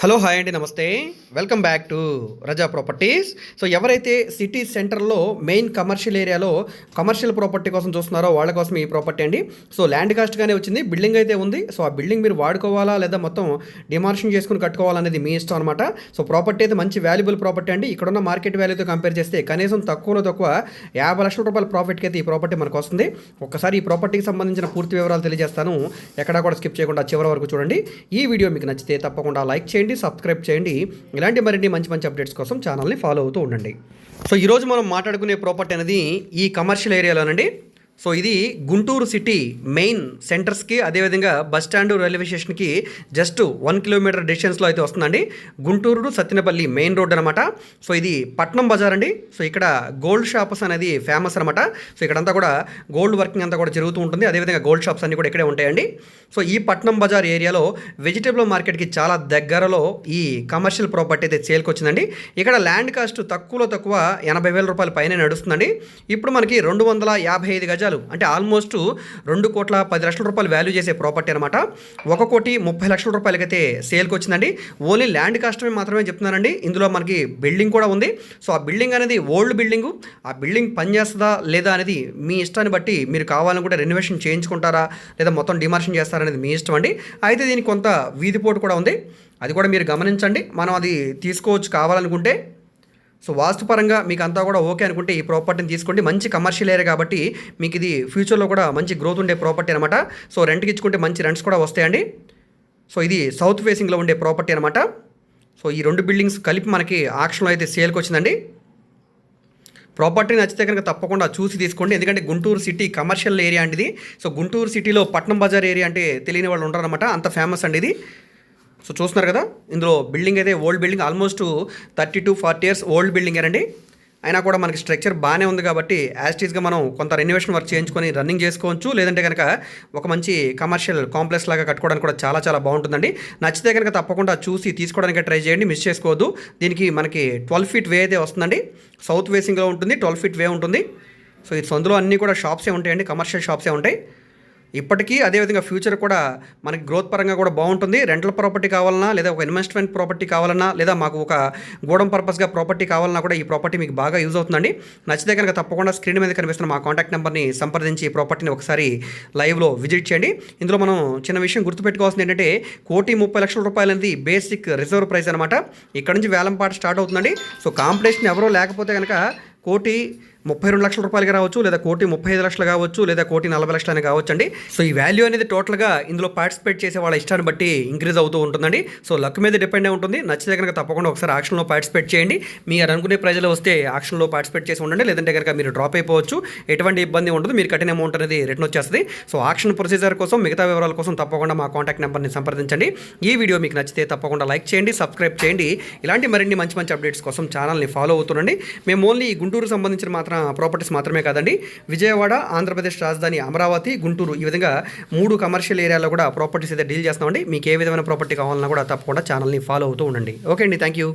Hello hi అండి నమస్తే. Welcome back to Raza properties so ఎవరైతే సిటీ సెంటర్లో మెయిన్ కమర్షియల్ ఏరియాలో కమర్షియల్ ప్రాపర్టీ కోసం చూస్తున్నారో వాళ్ళ కోసం ఈ ప్రాపర్టీ అండి. సో ల్యాండ్ కాస్ట్గానే వచ్చింది బిల్డింగ్ అయితే ఉంది. సో ఆ బిల్డింగ్ మీరు వాడుకోవాలా లేదా మొత్తం డిమార్షన్ చేసుకుని కట్టుకోవాలనేది మీ ఇష్టం అనమాట సో ప్రాపర్టీ అయితే మంచి వాల్యుబుల్ ప్రాపర్టీ అండి. ఇక్కడున్న మార్కెట్ వాల్యూతో కంపేర్ చేస్తే కనీసం తక్కువలో తక్కువ యాభై లక్షల రూపాయల ప్రాఫిట్కి అయితే ఈ ప్రాపర్టీ మనకు వస్తుంది. ఒకసారి ఈ ప్రాపర్టీకి సంబంధించిన పూర్తి వివరాలు తెలియజేస్తాను. ఎక్కడా కూడా స్కిప్ చేయకుండా చివరి వరకు చూడండి. ఈ వీడియో మీకు నచ్చితే తప్పకుండా లైక్ చేయండి. సబ్స్క్రైబ్ చేయండి. ఇలాంటి మరిన్ని మంచి మంచి అప్డేట్స్ కోసం ఛానల్ని ఫాలో అవుతూ ఉండండి. సో ఈరోజు మనం మాట్లాడుకునే ప్రాపర్టీ అనేది ఈ కమర్షియల్ ఏరియాలోనండి సో ఇది గుంటూరు సిటీ మెయిన్ సెంటర్స్కి అదేవిధంగా బస్ స్టాండ్ రైల్వే స్టేషన్కి జస్ట్ వన్ కిలోమీటర్ డిస్టెన్స్లో అయితే వస్తుందండి. గుంటూరు సత్తినపల్లి సత్యనపల్లి మెయిన్ రోడ్ అనమాట సో ఇది పట్నం బజార్ అండి. సో ఇక్కడ గోల్డ్ షాప్స్ అనేది ఫేమస్ అనమాట సో ఇక్కడంతా కూడా గోల్డ్ వర్కింగ్ అంతా కూడా జరుగుతూ ఉంటుంది. అదేవిధంగా గోల్డ్ షాప్స్ అన్నీ కూడా ఇక్కడే ఉంటాయండి. సో ఈ పట్నం బజార్ ఏరియాలో వెజిటేబుల్ మార్కెట్కి చాలా దగ్గరలో ఈ కమర్షియల్ ప్రాపర్టీ అయితే సేల్కి వచ్చిందండి ఇక్కడ ల్యాండ్ కాస్ట్ తక్కువలో తక్కువ ఎనభై వేల రూపాయల పైన నడుస్తుందండి. ఇప్పుడు మనకి రెండు వందల యాభై ఐదు గజాలు అంటే ఆల్మోస్ట్ రెండు కోట్ల పది లక్షల రూపాయలు వాల్యూ చేసే ప్రాపర్టీ అనమాట ఒక కోటి ముప్పై లక్షల రూపాయలకైతే సేల్కి వచ్చిందండి. ఓన్లీ ల్యాండ్ కాస్ట్ మాత్రమే చెప్తున్నానండి. ఇందులో మనకి బిల్డింగ్ కూడా ఉంది. సో ఆ బిల్డింగ్ అనేది ఓల్డ్ బిల్డింగు ఆ బిల్డింగ్ పనిచేస్తుందా లేదా అనేది మీ ఇష్టాన్ని బట్టి మీరు కావాలనుకుంటే రెనోవేషన్ చేయించుకుంటారా లేదా మొత్తం డిమార్షన్ చేస్తారనేది మీ ఇష్టం అండి. అయితే దీనికి కొంత వీధిపోటు కూడా ఉంది. అది కూడా మీరు గమనించండి. మనం అది తీసుకోవచ్చు కావాలనుకుంటే. సో వాస్తుపరంగా మీకు అంతా కూడా ఓకే అనుకుంటే ఈ ప్రాపర్టీని తీసుకోండి. మంచి కమర్షియల్ ఏరియా కాబట్టి మీకు ఇది ఫ్యూచర్లో కూడా మంచి గ్రోత్ ఉండే ప్రాపర్టీ అనమాట సో రెంట్కి ఇచ్చుకుంటే మంచి రెంట్స్ కూడా వస్తాయండి. సో ఇది సౌత్ ఫేసింగ్లో ఉండే ప్రాపర్టీ అనమాట సో ఈ రెండు బిల్డింగ్స్ కలిపి మనకి ఆక్షన్లో అయితే సేల్కి వచ్చిందండి. ప్రాపర్టీ నచ్చితే కనుక తప్పకుండా చూసి తీసుకోండి. ఎందుకంటే గుంటూరు సిటీ కమర్షియల్ ఏరియా అండి ఇది. సో గుంటూరు సిటీలో పట్నం బజార్ ఏరియా అంటే తెలియని వాళ్ళు ఉంటారనమాట అంత ఫేమస్ అండి ఇది. సో చూస్తున్నారు కదా ఇందులో బిల్డింగ్ అయితే old building almost thirty to forty years old building అండి అయినా కూడా మనకి స్ట్రక్చర్ బాగానే ఉంది కాబట్టి యాజ్టీస్గా మనం కొంత రెన్యువేషన్ వర్క్ చేయించుకొని రన్నింగ్ చేసుకోవచ్చు. లేదంటే కనుక ఒక మంచి కమర్షియల్ కాంప్లెక్స్ లాగా కట్టుకోవడానికి కూడా చాలా చాలా బాగుంటుందండి. నచ్చితే కనుక తప్పకుండా చూసి తీసుకోవడానికి ట్రై చేయండి మిస్ చేసుకోవద్దు. దీనికి మనకి ట్వెల్వ్ ఫీట్ వే అయితే వస్తుందండి. సౌత్ ఫేసింగ్లో ఉంటుంది ట్వెల్వ్ ఫీట్ వే ఉంటుంది. సో ఈ సొందులో అన్నీ కూడా షాప్సే ఉంటాయండి కమర్షియల్ షాప్సే ఉంటాయి. ఇప్పటికీ అదేవిధంగా ఫ్యూచర్ కూడా మనకి గ్రోత్ పరంగా కూడా బాగుంటుంది. రెంటల్ ప్రాపర్టీ కావాలన్నా లేదా ఒక ఇన్వెస్ట్మెంట్ ప్రాపర్టీ కావాలన్నా లేదా మాకు ఒక గోడం పర్పస్గా ప్రాపర్టీ కావాలన్నా కూడా ఈ ప్రాపర్టీ మీకు బాగా యూజ్ అవుతుందండి. నచ్చితే కనుక తప్పకుండా స్క్రీన్ మీద కనిపిస్తున్న మా కాంటాక్ట్ నెంబర్ని సంప్రదించి ఈ ప్రాపర్టీని ఒకసారి లైవ్లో విజిట్ చేయండి. ఇందులో మనం చిన్న విషయం గుర్తుపెట్టుకోవాల్సింది ఏంటంటే కోటి ముప్పై లక్షల రూపాయలు అనేది బేసిక్ రిజర్వ్ ప్రైస్ అనమాట ఇక్కడ నుంచి వేలంపాట స్టార్ట్ అవుతుందండి. సో కాంపిటీషన్ ఎవరో లేకపోతే కనుక కోటి ముప్పై రెండు లక్షల రూపాయలుగా రావచ్చు లేదా కోటి ముప్పై ఐదు లక్షలు కావచ్చు లేదా కోటి నలభై లక్షలు అని కావచ్చు అండి. సో ఈ వాల్యూ అనేది టోటల్గా ఇందులో పార్టిసిపేట్ చేసే వాళ్ళ ఇష్టాన్ని బట్టి ఇంక్రీజ్ అవుతూ ఉంటుందండి. సో లక్ మీద డిపెండ్ అయి ఉంటుంది. నచ్చితే కనుక తప్పకుండా ఒకసారి ఆక్షన్లో పార్టిసిపేట్ చేయండి. మీరు అనుకునే ప్రజలు వస్తే ఆక్షన్లో పార్టిసిపేట్ చేసి ఉండండి. లేదంటే కనుక మీరు డ్రాప్ అయిపోవచ్చు. ఎటువంటి ఇబ్బంది ఉండదు. మీరు కట్టిన అమౌంట్ అనేది రిటర్న్ వచ్చేస్తుంది. సో ఆక్షన్ ప్రొసీజర్ కోసం మిగతా వివరాల కోసం తప్పకుండా మా కాంటాక్ట్ నెంబర్ని సంప్రదించండి. ఈ వీడియో మీకు నచ్చితే తప్పకుండా లైక్ చేయండి సబ్స్క్రైబ్ చేయండి. ఇలాంటి మరిన్ని మంచి మంచి అప్డేట్స్ కోసం ఛానల్ని ఫాలో అవుతుండండి. మేము ఓన్లీ గుంటూరు సంబంధించిన మాత్రం ప్రాపర్టీస్ మాత్రమే కాదండి. విజయవాడ ఆంధ్రప్రదేశ్ రాజధాని అమరావతి గుంటూరు ఈ విధంగా మూడు కమర్షియల్ ఏరియాలో కూడా ప్రాపర్టీస్ అయితే డీల్ చేస్తామండి మీకు ఏ విధమైన ప్రాపర్టీ కావాలన్నా కూడా తప్పకుండా ఛానల్ని ఫాలో అవుతూ ఉండండి. ఓకే అండి. Thank you